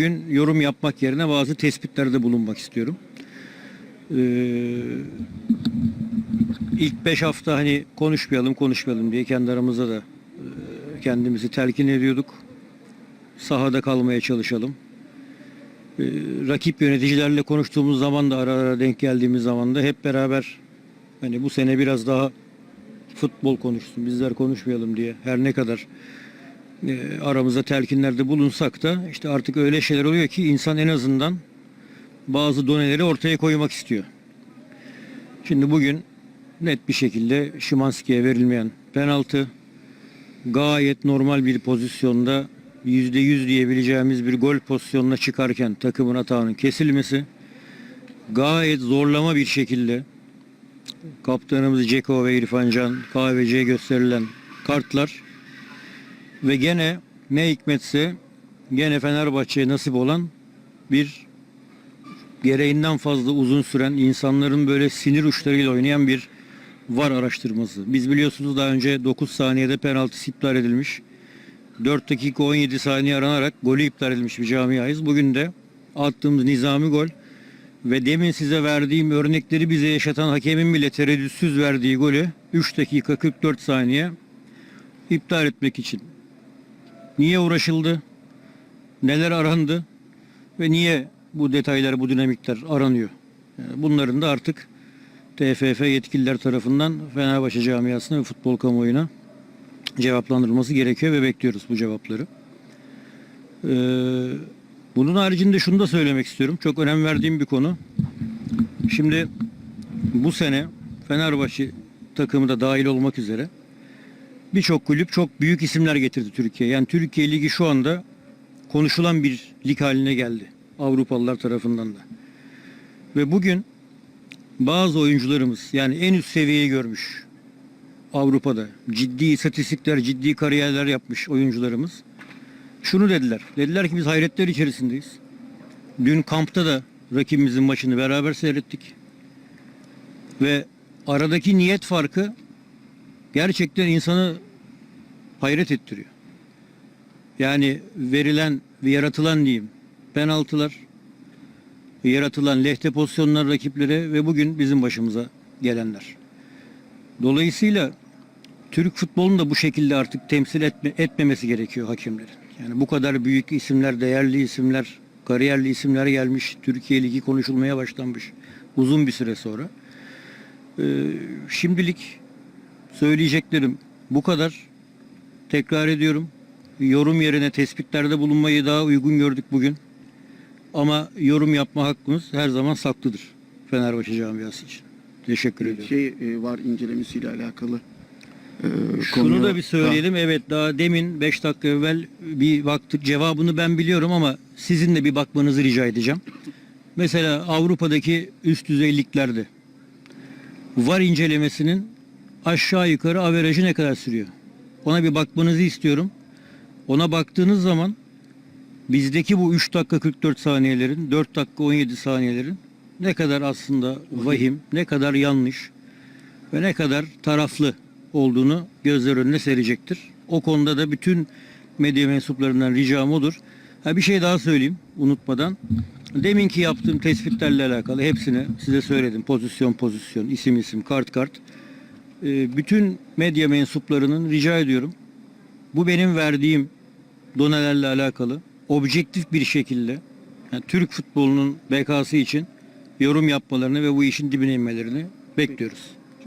Bugün yorum yapmak yerine bazı tespitlerde bulunmak istiyorum. Ee, ilk 5 hafta hani konuşmayalım konuşmayalım diye kendi aramızda da e, kendimizi telkin ediyorduk. Sahada kalmaya çalışalım. Ee, rakip yöneticilerle konuştuğumuz zaman da ara ara denk geldiğimiz zaman da hep beraber hani bu sene biraz daha futbol konuşsun bizler konuşmayalım diye her ne kadar e, aramızda telkinlerde bulunsak da işte artık öyle şeyler oluyor ki insan en azından bazı doneleri ortaya koymak istiyor. Şimdi bugün net bir şekilde Şimanski'ye verilmeyen penaltı gayet normal bir pozisyonda %100 diyebileceğimiz bir gol pozisyonuna çıkarken takımın hatağının kesilmesi gayet zorlama bir şekilde kaptanımız Ceko ve İrfan Can KVC'ye gösterilen kartlar ve gene ne hikmetse gene Fenerbahçe'ye nasip olan bir gereğinden fazla uzun süren insanların böyle sinir uçlarıyla oynayan bir var araştırması. Biz biliyorsunuz daha önce 9 saniyede penaltı iptal edilmiş. 4 dakika 17 saniye aranarak golü iptal edilmiş bir camiayız. Bugün de attığımız nizami gol ve demin size verdiğim örnekleri bize yaşatan hakemin bile tereddütsüz verdiği golü 3 dakika 44 saniye iptal etmek için Niye uğraşıldı? Neler arandı? Ve niye bu detaylar, bu dinamikler aranıyor? Bunların da artık TFF yetkililer tarafından Fenerbahçe camiasına ve futbol kamuoyuna cevaplandırılması gerekiyor ve bekliyoruz bu cevapları. Ee, bunun haricinde şunu da söylemek istiyorum. Çok önem verdiğim bir konu. Şimdi bu sene Fenerbahçe takımı da dahil olmak üzere birçok kulüp çok büyük isimler getirdi Türkiye'ye. Yani Türkiye Ligi şu anda konuşulan bir lig haline geldi. Avrupalılar tarafından da. Ve bugün bazı oyuncularımız yani en üst seviyeyi görmüş Avrupa'da ciddi istatistikler, ciddi kariyerler yapmış oyuncularımız şunu dediler. Dediler ki biz hayretler içerisindeyiz. Dün kampta da rakibimizin maçını beraber seyrettik. Ve aradaki niyet farkı gerçekten insanı hayret ettiriyor. Yani verilen ve yaratılan diyeyim penaltılar, yaratılan lehte pozisyonlar rakiplere ve bugün bizim başımıza gelenler. Dolayısıyla Türk futbolunu da bu şekilde artık temsil etme, etmemesi gerekiyor hakemlerin. Yani bu kadar büyük isimler, değerli isimler, kariyerli isimler gelmiş. Türkiye Ligi konuşulmaya başlanmış uzun bir süre sonra. Ee, şimdilik söyleyeceklerim bu kadar. Tekrar ediyorum. Yorum yerine tespitlerde bulunmayı daha uygun gördük bugün. Ama yorum yapma hakkımız her zaman saklıdır Fenerbahçe camiası için. Teşekkür ediyorum. Şey e, var incelemesiyle alakalı. e, Şunu konuya- da bir söyleyelim. Evet daha demin 5 dakika evvel bir baktık. Cevabını ben biliyorum ama sizin de bir bakmanızı rica edeceğim. Mesela Avrupa'daki üst düzey liglerde VAR incelemesinin aşağı yukarı averajı ne kadar sürüyor? Ona bir bakmanızı istiyorum. Ona baktığınız zaman bizdeki bu 3 dakika 44 saniyelerin, 4 dakika 17 saniyelerin ne kadar aslında vahim, ne kadar yanlış ve ne kadar taraflı olduğunu gözler önüne serecektir. O konuda da bütün medya mensuplarından ricam odur. Ha bir şey daha söyleyeyim unutmadan. Deminki yaptığım tespitlerle alakalı hepsini size söyledim. Pozisyon pozisyon, isim isim, kart kart. Ee, bütün medya mensuplarının rica ediyorum. Bu benim verdiğim donelerle alakalı objektif bir şekilde yani Türk futbolunun bekası için yorum yapmalarını ve bu işin dibine inmelerini bekliyoruz.